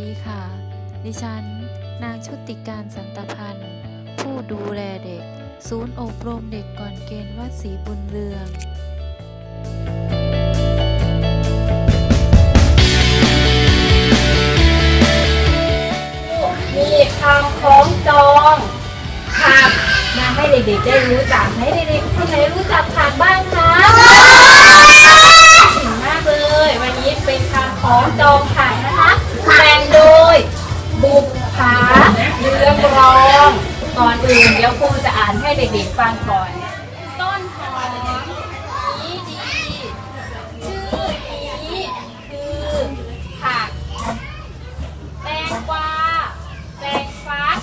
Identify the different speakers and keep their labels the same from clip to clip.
Speaker 1: ดีค่ะ ดิฉัน นางชุติการสันตพันธ์ ผู้ดูแลเด็ก ศูนย์อบรมเด็กก่อนเกณฑ์วัดศรีบุญเรือง
Speaker 2: มีคำคล้องจองผักมาให้เด็กๆได้รู้จักให้เด็กๆคนไหนรู้จักผ่านบ้างคะ อื่น เดี๋ยวครูจะอ่านให้เด็กๆฟังก่อน ต้นหอมนี้ดี ชื่อนี้คือผัก แตงกวา แตงฟัก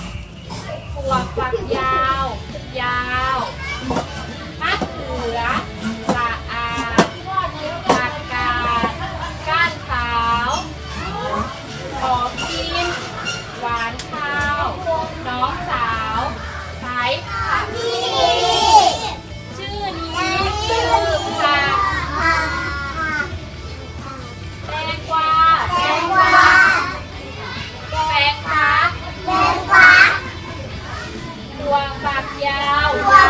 Speaker 2: ถั่วฝักยาว ยาวมะเขือสะอาดผักกาดก้านขาวหอมกินหวานข ช้ผักชื่อนี้ชื่อค่ะแตงกวาแตงกวาแปลงฟักแปลงฟักตัวฝักยาว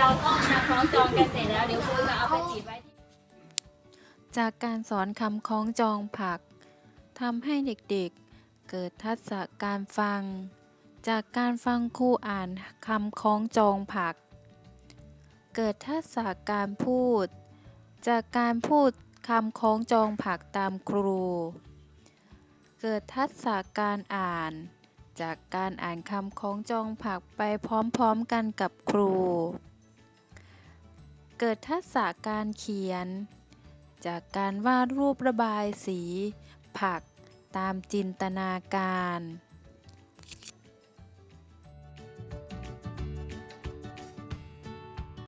Speaker 2: เราต้องมาคล้องจองกันเสร็จแล้วเดี๋ยวครูจะเอาไปติดไว้ที่
Speaker 1: จากการสอนคำคล้องจองผักทำให้เด็กๆ เกิดทักษะการฟัง จากการฟังครูอ่านคำคล้องจองผัก เกิดทักษะการพูด จากการพูดคำคล้องจองผักตามครู เกิดทักษะการอ่าน จากการอ่านคำคล้องจองผักไปพร้อมๆกันกับครู เกิดทักษะการเขียน จากการวาดรูประบายสี ผักตามจินตนาการ